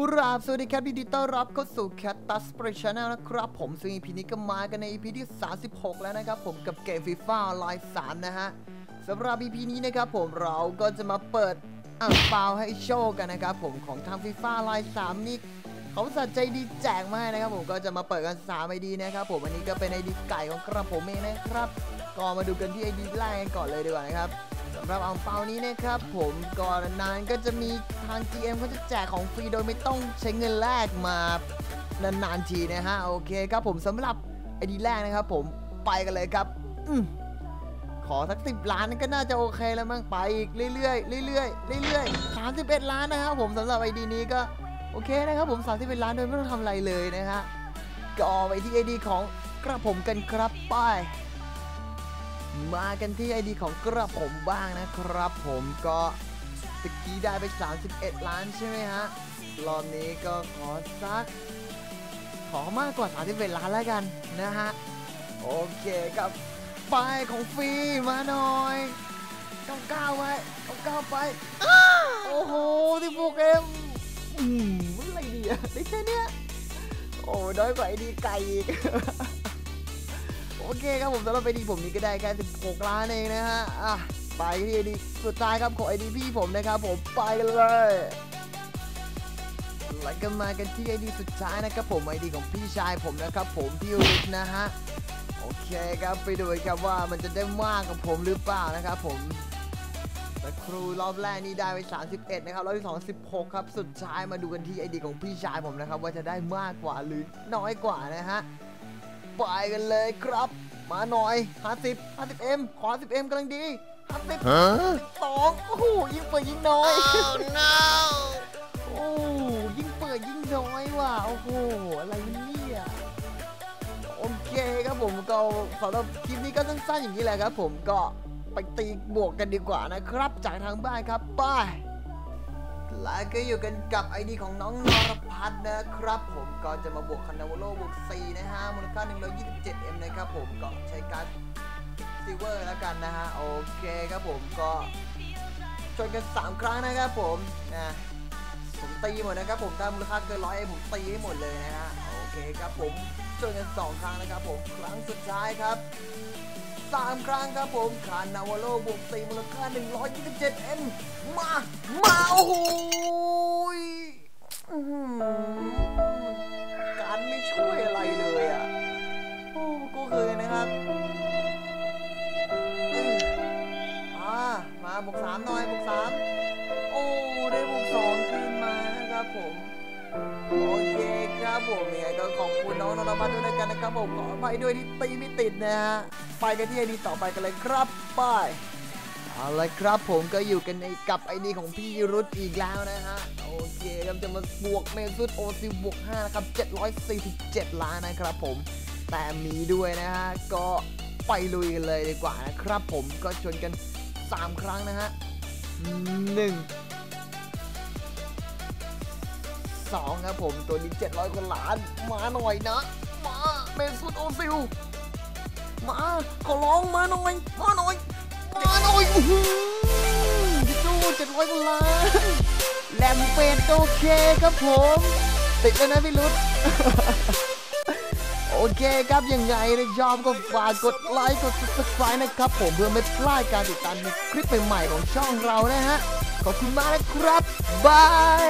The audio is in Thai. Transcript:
กุราบสวัสดีครับยินดีต้อนรับเข้าสู่ Cat t u s p r e c h a n n e l นะครับผมซึ่ง EP นี้ก็มากันใน EP ที่ 36 แล้วนะครับผมกับเกมฟีฟ่าไลน์3นะฮะสำหรับ EP นี้นะครับผมเราก็จะมาเปิดอ่างเปาให้โชคกันนะครับผมของทางฟีฟ่าไลน์3นี่เขาสัใจดีแจกมาให้นะครับผมก็จะมาเปิดกัน3 ID นะครับผมอันนี้ก็เป็น ID ไก่ของกระผมเองนะครับก็มาดูกันที่ ID แรกก่อนเลยดีกว่านะครับ สำหรับอ่างเปานี้นะครับผมก่อนนานก็จะมีทาง GM เขาจะแจกของฟรีโดยไม่ต้องใช้เงินแลกมานานๆทีนะฮะโอเคครับผมสำหรับ ID แรกนะครับผมไปกันเลยครับอขอสักสิบล้านก็น่าจะโอเคแล้วมั้งไปอีกเรื่อยๆเรื่อยๆเรื่อยๆสามสิบเอ็ดล้านนะครับผมสำหรับ ID นี้ก็โอเคนะครับผมสามสิบเอ็ดล้านโดยไม่ต้องทำอะไรเลยนะฮะก็ไปที่ ID ของกระผมกันครับไป มากันที่ ID ของกระผมบ้างนะครับผมก็ตะกี้ได้ไป 31 ล้านใช่ไหมฮะ รอบนี้ก็ขอสัก ขอมากกว่า 31 ล้านแล้วกันนะฮะ โอเคครับไปของฟรีมาหน่อย99ไว้99ไปอ้าโอ้โหที่พวกเอ็มอืมอะไรดีอะได้แค่เนี้ย โอ้น้อยกว่าไอดีไก่อีก โอเคครับผมสำหรับไอดีผมนี้ก็ได้แค่16ล้านเองนะฮะอะไปที่ไอดีสุดท้ายครับของไอดีพี่ผมนะครับผมไปกันเลยแล้วก็มากันที่ไอดีสุดท้ายนะครับผมไอดีของพี่ชายผมนะครับผมพี่ริกนะฮะโอเคครับไปดูครับว่ามันจะได้มากกับผมหรือเปล่านะครับผมแต่ครูรอบแรกนี่ได้ไป31นะครับรอบที่2 16ครับสุดท้ายมาดูกันที่ไอดีของพี่ชายผมนะครับว่าจะได้มากกว่าหรือน้อยกว่านะฮะ ไปกันเลยครับ มาหน่อย 50 50M ขอ 10M กำลังดี50 2โอ้โหยิ่งเปิดยิ่งน้อยโอ้ยิ่งเปิดยิ่งน้อยว่ะโอ้โหอะไรเนี่ยโอเคครับผมก็สำหรับคลิปนี้ก็สั้นๆอย่างนี้แหละครับ ผมก็ไปตีบวกกันดีกว่านะครับ จากทางบ้านครับไป และก็อยู่กันกับไอดีของน้องนรพัฒน์นะครับผมก็จะมาบวกคานาวโลบวก4นะฮะมูลค่า 127M นะครับผมก็ใช้การซิเวอร์แล้วกันนะฮะโอเคครับผมก็ชนกัน 3 ครั้งนะครับผมนะผมตีหมดนะครับผมถ้ามูลค่าเกินร้อยผมตีให้หมดเลยนะฮะโอเคครับผมชนกัน 2 ครั้งนะครับผมครั้งสุดท้ายครับ 3 ครั้งครับผมคานาวาโลบวก4มูลค่า 127 M มา มาโอ้โหการไม่ช่วยอะไรเลยอะ โอ้กูเคยนะครับอ่ามาบวก3หน่อยบวก3 ครับผมยังไงก็ขอบคุณน้องนรพัฒน์ด้วยกันนะครับผมขออภัยด้วยที่ตีไม่ติดนะฮะไปกันที่ไอดีต่อไปกันเลยครับไปเอาละครับผมก็อยู่กันในกับไอดีของพี่รุตอีกแล้วนะฮะโอเคครับจะมาบวกเมซุดโอซิบวก5นะครับ747 ล้านนะครับผมแต่มีด้วยนะฮะก็ไปลุยกันเลยดีกว่านะครับผมก็ชนกัน 3 ครั้งนะฮะห นึ่งสองครับผมตัวนี้ 700กว่าล้าน มาหน่อยนะ มาเมสุดโอซิล มาขอร้องมาหน่อย มาหน่อย มาหน่อยอื้อหือพี่จูเจ็ดร้อยกว่าล้านแลมเป็ดโอเคครับผม ติดแล้วนะพี่รุดโอเคครับยังไงนะชอบก็ฝากกดไลค์กด subscribe นะครับผมเพื่อไม่พลาดการติดตามในคลิปใหม่ๆของช่องเรานะฮะ ขอบคุณมากนะครับ บาย